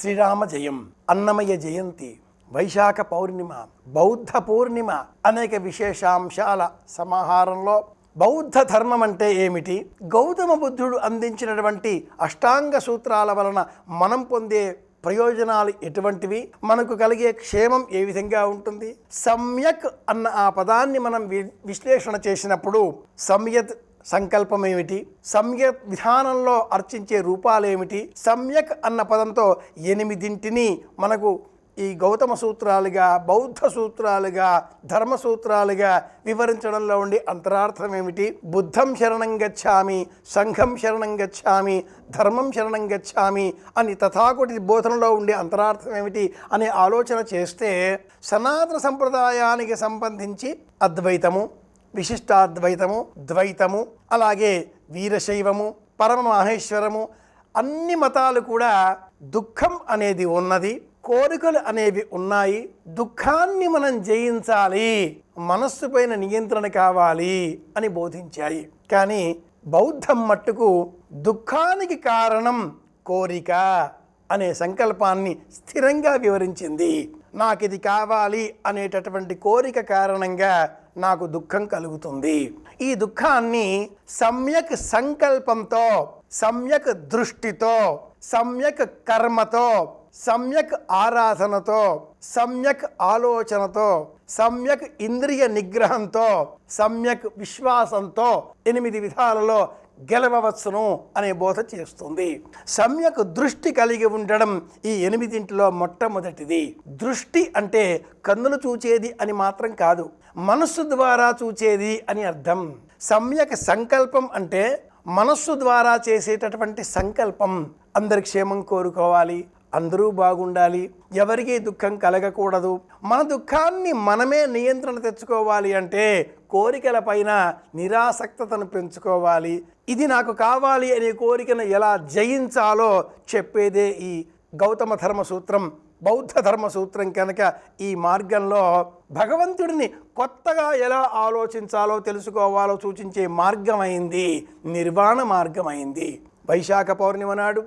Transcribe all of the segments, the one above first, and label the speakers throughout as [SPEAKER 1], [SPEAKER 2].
[SPEAKER 1] శ్రీరామ జయం అన్నమయ్య జయంతి వైశాఖ పౌర్ణిమ బౌద్ధ పూర్ణిమ అనేక విశేషాంశాల సమాహారంలో బౌద్ధ ధర్మం అంటే ఏమిటి? గౌతమ బుద్ధుడు అందించినటువంటి అష్టాంగ సూత్రాల వలన మనం పొందే ప్రయోజనాలు ఎటువంటివి? మనకు కలిగే క్షేమం ఏ విధంగా ఉంటుంది? సమ్యక్ అన్న ఆ పదాన్ని మనం వి- విశ్లేషణ చేసినప్పుడు సమ్యత్ సంకల్పం ఏమిటి సమ్యక్ విధానంలో అర్చించే రూపాలేమిటి? సమ్యక్ అన్న పదంతో ఎనిమిదింటిని మనకు ఈ గౌతమ సూత్రాలుగా బౌద్ధ సూత్రాలుగా ధర్మ సూత్రాలుగా వివరించడంలో ఉండే అంతరార్థం ఏమిటి బుద్ధం శరణం గచ్చామి సంఘం శరణం గచ్చామి ధర్మం శరణం గచ్చామి అని తథాకుటి బోధనలో ఉండే అంతరార్థం ఏమిటి అనే ఆలోచన చేస్తే సనాతన సంప్రదాయానికి సంబంధించి అద్వైతము విశిష్టాద్వైతము ద్వైతము అలాగే వీరశైవము పరమ మహేశ్వరము అన్ని మతాలు కూడా దుఃఖం అనేది ఉన్నది కోరికలు అనేవి ఉన్నాయి దుఃఖాన్ని మనం జయించాలి మనస్సు పైన నియంత్రణ కావాలి అని బోధించాయి. కానీ బౌద్ధం మట్టుకు దుఃఖానికి కారణం కోరిక అనే సంకల్పాన్ని స్థిరంగా వివరించింది. నాకు ఇది కావాలి అనేటటువంటి కోరిక కారణంగా నాకు దుఃఖం కలుగుతుంది. ఈ దుఃఖాన్ని సమ్యక్ సంకల్పంతో సమ్యక్ దృష్టితో సమ్యక్ కర్మతో సమ్యక్ ఆరాధనతో సమ్యక్ ఆలోచనతో సమ్యక్ ఇంద్రియ నిగ్రహంతో సమ్యక్ విశ్వాసంతో ఎనిమిది విధాలలో గెలవవచ్చును అనే బోధ చేస్తుంది. సమ్యక్ దృష్టి కలిగి ఉండడం ఈ ఎనిమిదింటిలో మొట్టమొదటిది. దృష్టి అంటే కన్నులు చూచేది అని మాత్రం కాదు మనస్సు ద్వారా చూచేది అని అర్థం. సమ్యక్ సంకల్పం అంటే మనస్సు ద్వారా చేసేటటువంటి సంకల్పం. అందరి క్షేమం కోరుకోవాలి అందరూ బాగుండాలి ఎవరికీ దుఃఖం కలగకూడదు. మన దుఃఖాన్ని మనమే నియంత్రణ తెచ్చుకోవాలి అంటే కోరికల పైన నిరాసక్తతను పెంచుకోవాలి. ఇది నాకు కావాలి అనే కోరికను ఎలా జయించాలో చెప్పేదే ఈ గౌతమ ధర్మ సూత్రం బౌద్ధ ధర్మ సూత్రం కనుక ఈ మార్గంలో భగవంతుడిని కొత్తగా ఎలా ఆలోచించాలో తెలుసుకోవాలో సూచించే మార్గమైంది నిర్వాణ మార్గమైంది. వైశాఖ పౌర్ణిమ నాడు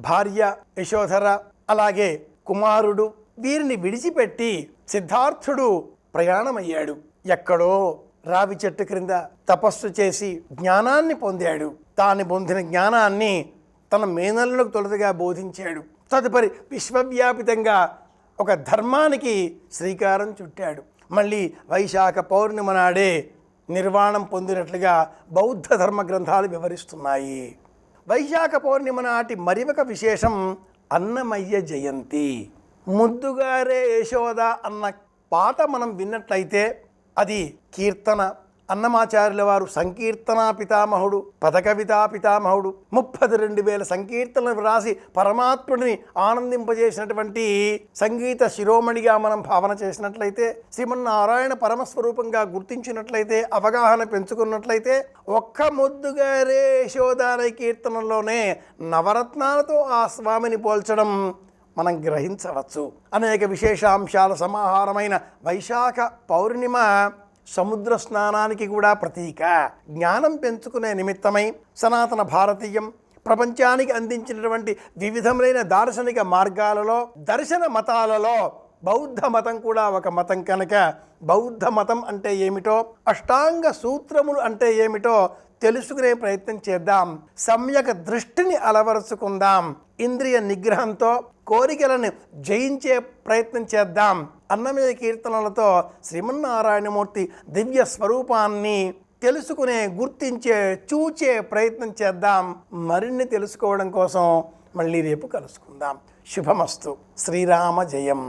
[SPEAKER 1] భార్య యశోధర అలాగే కుమారుడు వీరిని విడిచిపెట్టి సిద్ధార్థుడు ప్రయాణమయ్యాడు. ఎక్కడో రావి చెట్టు క్రింద తపస్సు చేసి జ్ఞానాన్ని పొందాడు. తాను పొందిన జ్ఞానాన్ని తన మేనల్లకు తొలుతగా బోధించాడు. తదుపరి విశ్వవ్యాపితంగా ఒక ధర్మానికి శ్రీకారం చుట్టాడు. మళ్ళీ వైశాఖ పౌర్ణిమ నాడే నిర్వాణం పొందినట్లుగా బౌద్ధ ధర్మ గ్రంథాలు వివరిస్తున్నాయి. వైశాఖ పౌర్ణిమ నాటి మరి ఒక విశేషం అన్నమయ్య జయంతి. ముద్దుగారే యశోద అన్న పాట మనం విన్నట్లయితే అది కీర్తన. అన్నమాచార్యుల వారు సంకీర్తనా పితామహుడు పదకవితా పితామహుడు ముప్పది రెండు వేల సంకీర్తనలు వ్రాసి పరమాత్ముడిని ఆనందింపజేసినటువంటి సంగీత శిరోమణిగా మనం భావన చేసినట్లయితే శ్రీమన్నారాయణ పరమస్వరూపంగా గుర్తించినట్లయితే అవగాహన పెంచుకున్నట్లయితే ఒక్క ముద్దుగారే యశోదాన కీర్తనలోనే నవరత్నాలతో ఆ స్వామిని పోల్చడం మనం గ్రహించవచ్చు. అనేక విశేషాంశాల సమాహారమైన వైశాఖ పౌర్ణిమ సముద్ర స్నానానికి కూడా ప్రతీక. జ్ఞానం పెంచుకునే నిమిత్తమై సనాతన భారతీయం ప్రపంచానికి అందించినటువంటి వివిధములైన దార్శనిక మార్గాలలో దర్శన మతాలలో బౌద్ధ మతం కూడా ఒక మతం కనుక. బౌద్ధ మతం అంటే ఏమిటో అష్టాంగ సూత్రములు అంటే ఏమిటో తెలుసుకునే ప్రయత్నం చేద్దాం. సమ్యక దృష్టిని అలవరుచుకుందాం. ఇంద్రియ నిగ్రహంతో కోరికలను జయించే ప్రయత్నం చేద్దాం అన్నమయ్య కీర్తనలతో శ్రీమన్నారాయణమూర్తి దివ్య స్వరూపాన్ని తెలుసుకునే గుర్తించే చూచే ప్రయత్నం చేద్దాం. మరిన్ని తెలుసుకోవడం కోసం మళ్ళీ రేపు కలుసుకుందాం. శుభమస్తు. శ్రీరామ జయం.